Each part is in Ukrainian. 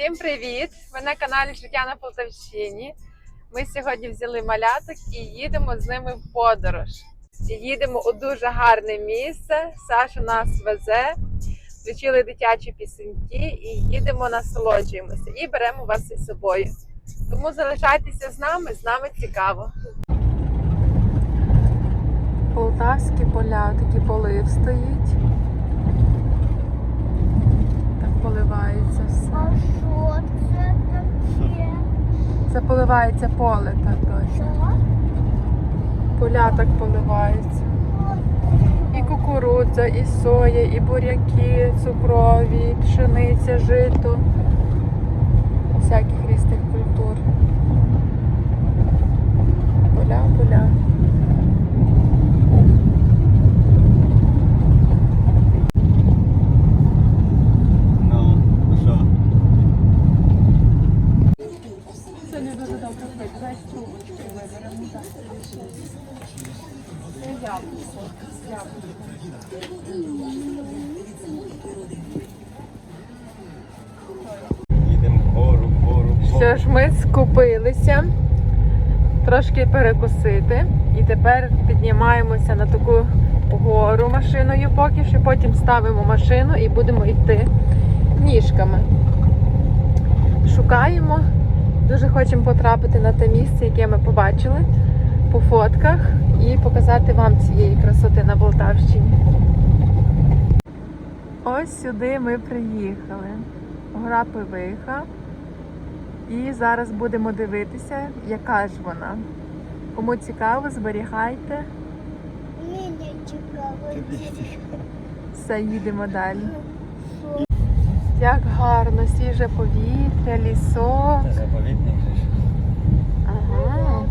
Всім привіт! Ви на каналі Життя на Полтавщині. Ми сьогодні взяли маляток і їдемо з ними в подорож. Їдемо у дуже гарне місце. Саша нас везе, включили дитячі пісеньки і їдемо насолоджуємося. І беремо вас із собою. Тому залишайтеся з нами, з нами цікаво. Полтавські поля, такі полив стоїть. Поливається все. А що це таке? Це поливається поле, так досі. Поля так поливаються. І кукурудза, і соя, і буряки, цукрові, і пшениця, жито. Всяких різних культур. Поля, поля. Ну, що? Сьогодні дуже добре пити. Давай трубочки виберемо. Так. Це яблуко. Яблуко. Їдемо вгору, вгору, вгору. Що ж, ми скупилися трошки перекусити. І тепер піднімаємося на таку гору машиною поки що, потім ставимо машину і будемо йти ніжками. Шукаємо. Дуже хочемо потрапити на те місце, яке ми побачили по фотках, і показати вам цієї красоти на Полтавщині. Ось сюди ми приїхали. Гора Пивиха. І зараз будемо дивитися, яка ж вона. Кому цікаво, зберігайте. Мені цікаво. Все, їдемо далі. Як гарно, свіже повітря, лісок. Заповідник же ж. Ага.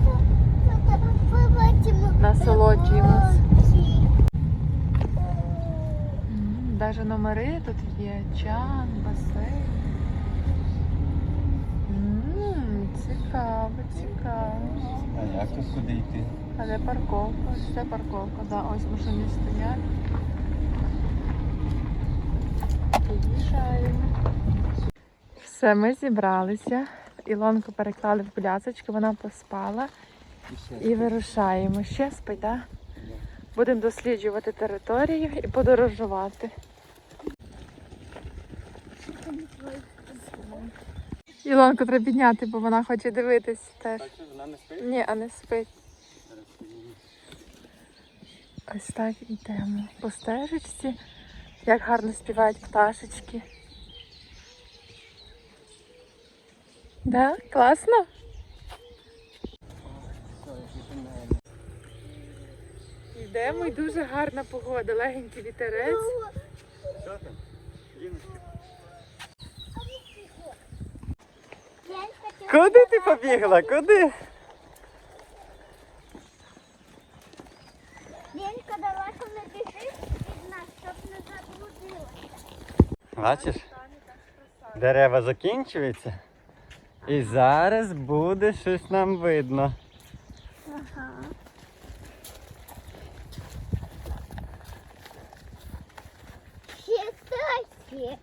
Побачимо. Насолоджуємось. Даже номери тут є. Чан, басейн. Цікаво, цікаво. А як тут куди йти? А де парковка? Це парковка, да, ось машини стоять. Під'їжджаємо. Все, ми зібралися. Ілонку переклали в плясочку, вона поспала і вирушаємо. Ще спить, да? Будемо досліджувати територію і подорожувати. Ілонку треба підняти, бо вона хоче дивитись теж. Так вона не спить? Ні, а не спить. Ось так йдемо по стежечці. Як гарно співають пташечки. Да? Класно? Йдемо і дуже гарна погода, легенький вітерець. Що там? Куди ти побігла? Куди? Ленька, давай не біжи від нас, щоб не заблудилася. Бачиш? Дерева закінчуються. І зараз буде щось нам видно. Ага. Ще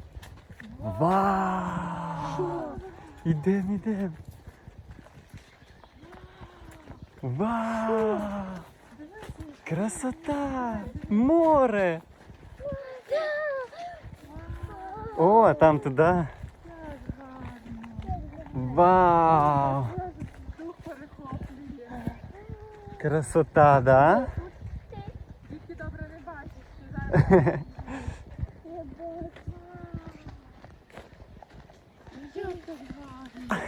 Вау! Ідем. Вау! Красота! Море! О, там туди. Вау! Красота, да? Тільки добре не бачиш.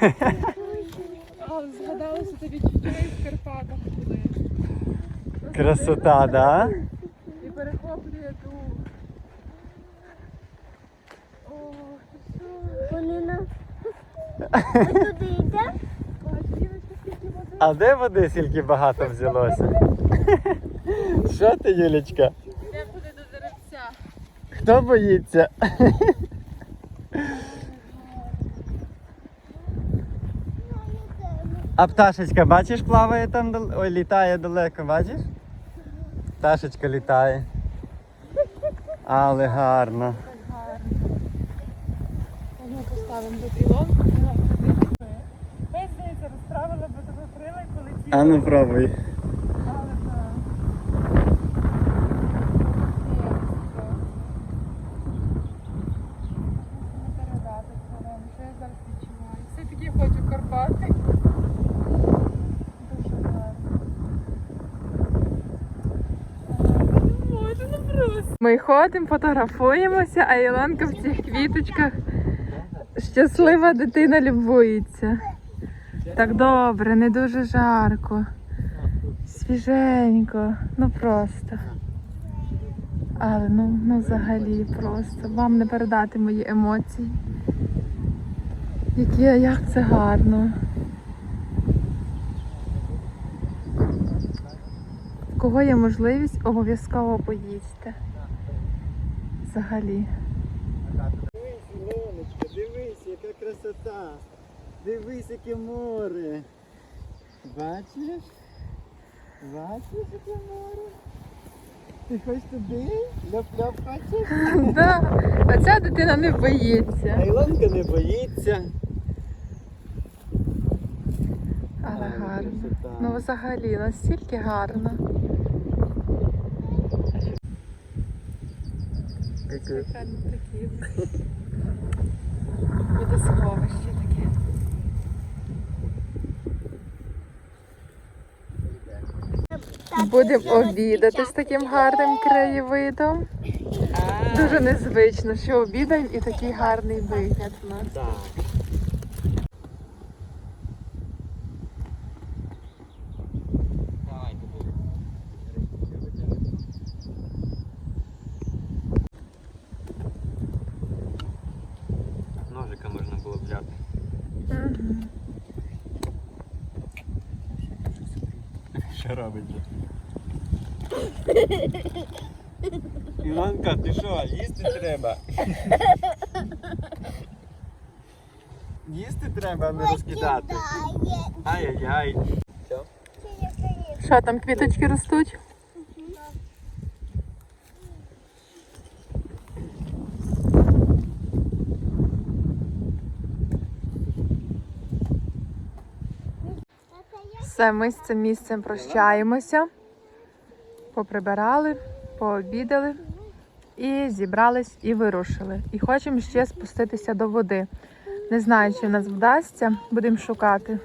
А, згадалося тобі чужої в Карпатах були. Красота, да? І перехоплює дух. О, що? Вони на... Ми туди? Бач, скільки води. А де води стільки багато взялося? Що ти, Юлічка? Йдемо туди до деревця. Хто боїться? А пташечка, бачиш, плаває там, ой, літає далеко, бачиш? Пташечка літає. Але гарно. Ми поставимо до пілон. Ми, здається, розправили, бо тебе крила, коли ті. А ну пробуй. Але так. Мусимо передати тварин, що я зараз відчуваю. Все таки хочу Карпати. Дуже гарно. Ми ходимо, фотографуємося, а Ілонка в цих квіточках щаслива дитина любується. Так добре, не дуже жарко. Свіженько, ну просто. Але ну, ну взагалі просто. Вам не передати мої емоції. Які, як це гарно. Кого є можливість, обов'язково поїсти. Взагалі. Дивись, Ілоночка, дивись, яка красота. Дивись, яке море. Бачиш? Бачиш, яке море? Ти хочеш туди? Ляп-ляп хочеш? Да. А ця дитина не А боїться. Ілонка не боїться. Але гарно. Ну взагалі настільки гарно. Водосховище таке. Будемо обідати з таким гарним краєвидом. Дуже незвично, що обідаємо і такий гарний вигляд у нас. Так. Ножика можна було взяти. Мгм. Що робить? Іванка, ти що, їсти треба? Їсти треба, а не розкидати. Ай-яй-яй. Що там квіточки ростуть? Все, ми з цим місцем прощаємося. Поприбирали, пообідали і зібрались і вирушили. І хочемо ще спуститися до води. Не знаю, чи в нас вдасться. Будемо шукати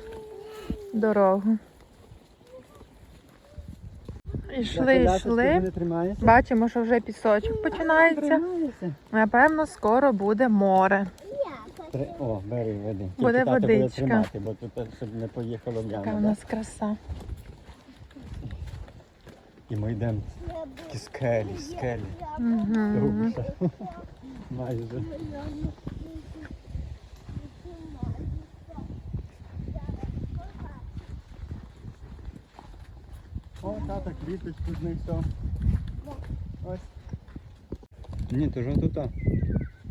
дорогу. Йшли, йшли. Бачимо, що вже пісочок починається. Напевно, скоро буде море. О, бери води. Буде водичка. бо тут щоб не поїхало в Така у нас краса. І ми йдемо такі скелі, скелі. Угу. Майже. О, тата квіточку знайшов. Ось. Ні, то ж тут.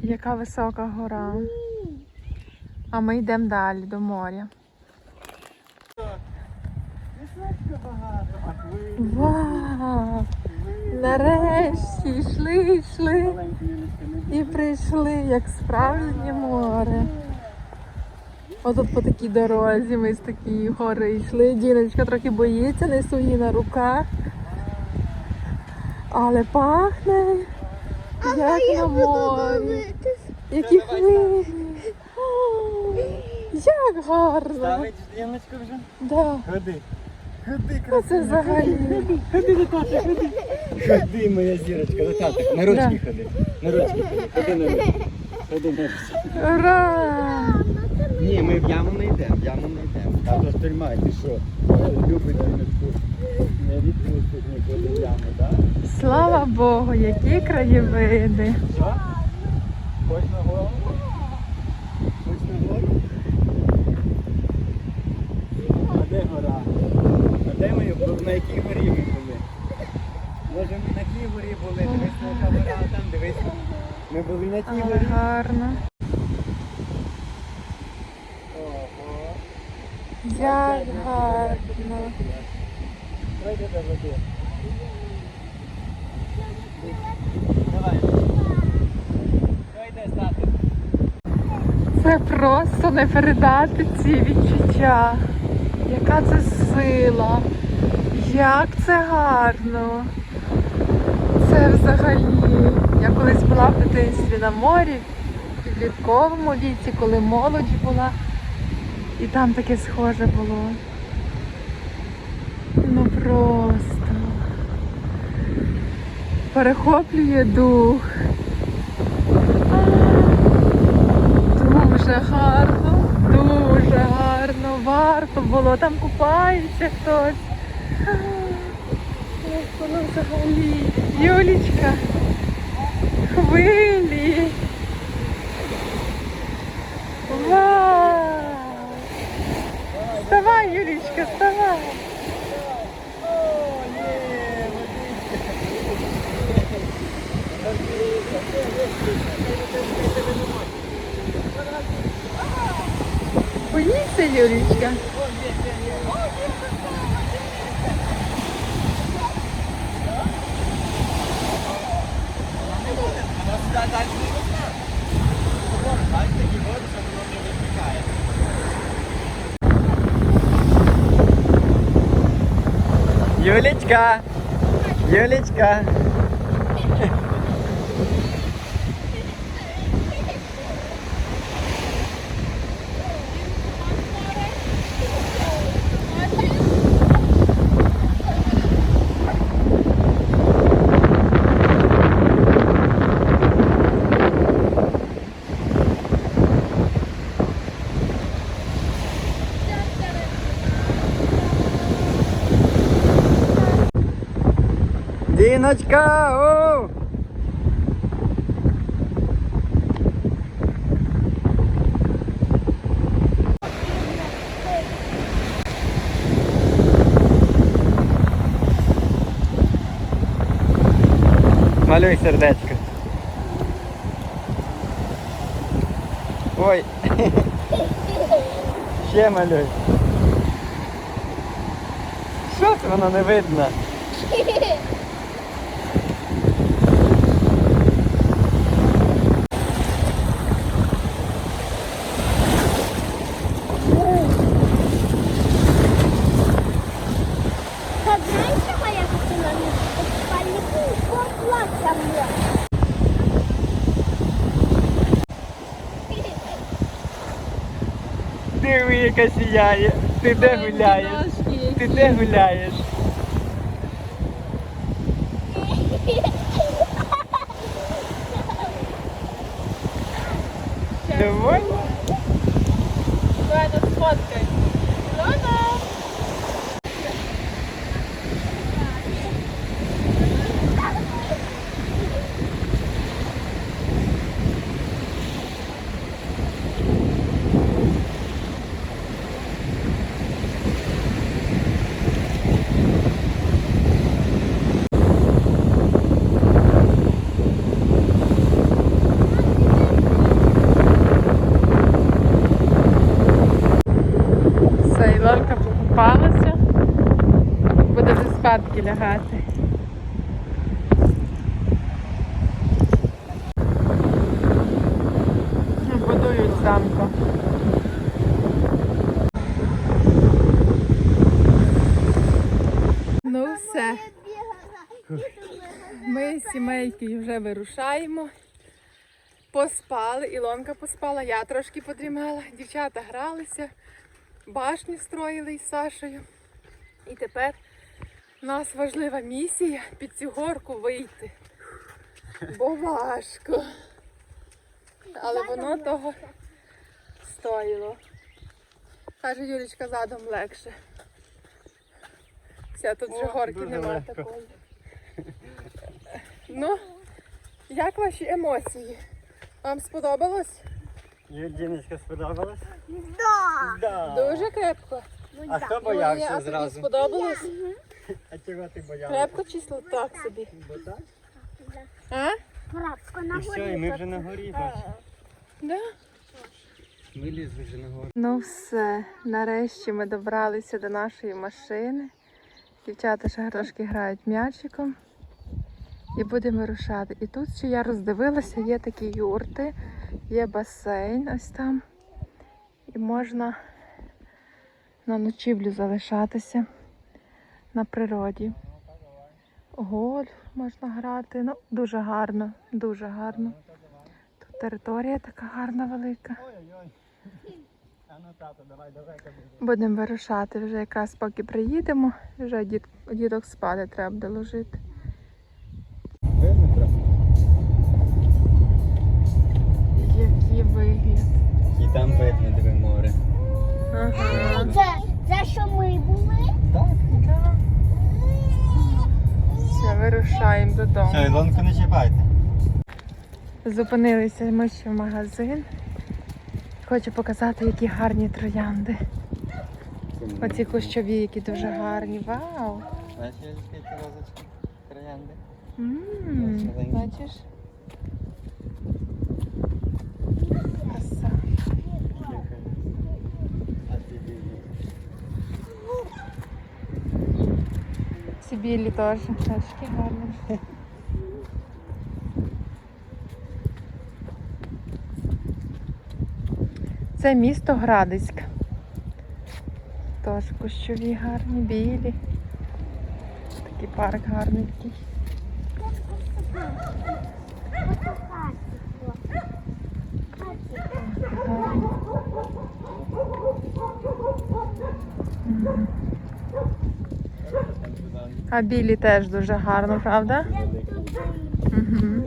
Яка висока гора. А ми йдемо далі до моря. Вау! Нарешті йшли, йшли і прийшли, як справжнє море. Отут по такій дорозі ми з такої гори йшли. Діночка трохи боїться, несу її на руках. Але пахне, як на морі. Які хвилі. Як гарно. Ставить Яночку вже? Да. Ходи. Ходи, Ну, це взагалі. Ходи до тата, ходи. Ходи, моя зірочка, до тата. На ручки ходи. На ручки ходи. Ходи на ручки. Ходи на ручки. Ура! Ні, ми в яму не йдемо, в яму не йдемо. Тато сприймай, ти що? Любить жіночку. Не відпустить нікуди в яму, так? Слава Богу, які краєвиди. Що? Хоч на голову? Хоч на гору? А де гора? А де ми? На якій горі ми були? Може ми на тій горі були, дивись на яка а там дивись. Ми були на тій горі. гарно. Ого. Як гарно. Давайте до води. Давай. Що йде стати? Це просто не передати ці відчуття. Яка це сила, як це гарно. Це взагалі. Я колись була в дитинстві на морі, в підлітковому віці, коли молодь була. І там таке схоже було. Ну просто перехоплює дух. Дуже гарно, дуже гарно, варто було, там купається хтось. Як воно взагалі. Юлічка, хвилі. Вау! Вставай, Юлічка, вставай. О, є, Юлечка. Юлічка? Діночка! О! Малюй сердечко. Ой. Ще малюй. Що це воно не видно? Яка сіяє. Ти де гуляєш? Ти де гуляєш? Довольно? Давай нас сфоткай. Ілона! Все, Ілонка покупалася. Буде лягати. Будують замку. Ну все. Ми з сімейки вже вирушаємо. Поспали, Ілонка поспала, я трошки подрімала. Дівчата гралися, башню строїли із Сашею. І тепер у нас важлива місія під цю горку вийти. Бо важко. Але воно того стоїло. Каже Юлічка, задом легше. Все, тут вже горки дуже нема такої. Ну, як ваші емоції? Вам сподобалось? Діночка сподобалась? Да. Да. Дуже крепко. А хто боявся а тобі зразу? сподобалось? А чого ти боялася? Крепко чи так собі? Бо так? А? Крапко на І все, і ми вже на горі. бач. Да. Ми лізли вже на гору. Ну все, нарешті ми добралися до нашої машини. Дівчата ще трошки грають м'ячиком. І будемо вирушати. І тут ще я роздивилася, є такі юрти, є басейн ось там. І можна на ночівлю залишатися на природі. Гольф можна грати. Ну, дуже гарно, дуже гарно. Тут територія така гарна, велика. Ой-ой-ой. А тато, давай, давай, давай. Будемо вирушати вже якраз поки приїдемо. Вже дід, дідок спати треба буде ложити. Який вигляд. І там видно, диви море. Ага. Це, це що ми були? Так. Вирушаємо додому. Все, Ілонку не чіпайте. Зупинилися ми ще в магазин. Хочу показати, які гарні троянди. Оці кущові, які дуже гарні. Вау! Бачиш, які розочки троянди? Бачиш? Краса. А ти диви. Ці білі теж. Тачки гарні. Це місто Градиськ. Теж кущові гарні, білі. Такий парк гарний такий. Гарний. А білі теж дуже гарно, правда? Угу.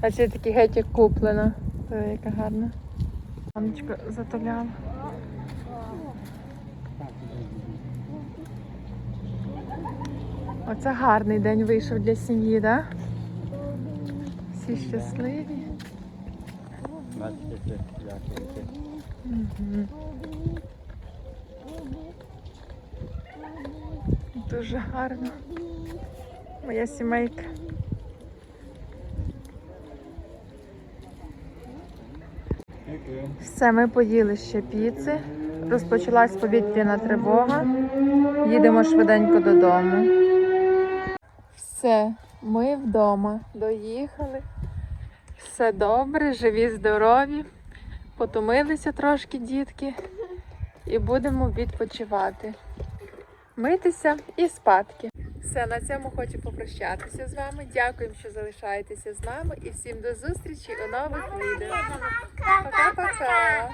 А це такі геть як куплена. Диви, яка гарна. Паночка затуляла. Оце гарний день вийшов для сім'ї, так? Да? Всі щасливі. Які. Дуже гарно. Моя сімейка. Все, ми поїли ще піци. Розпочалась повітряна тривога. Їдемо швиденько додому. Все, ми вдома. Доїхали. Все добре, живі, здорові. Потомилися трошки дітки. І будемо відпочивати. Митися і спадки. Все, на цьому хочу попрощатися з вами. Дякуємо, що залишаєтеся з нами і всім до зустрічі у нових відео. Пока-пока!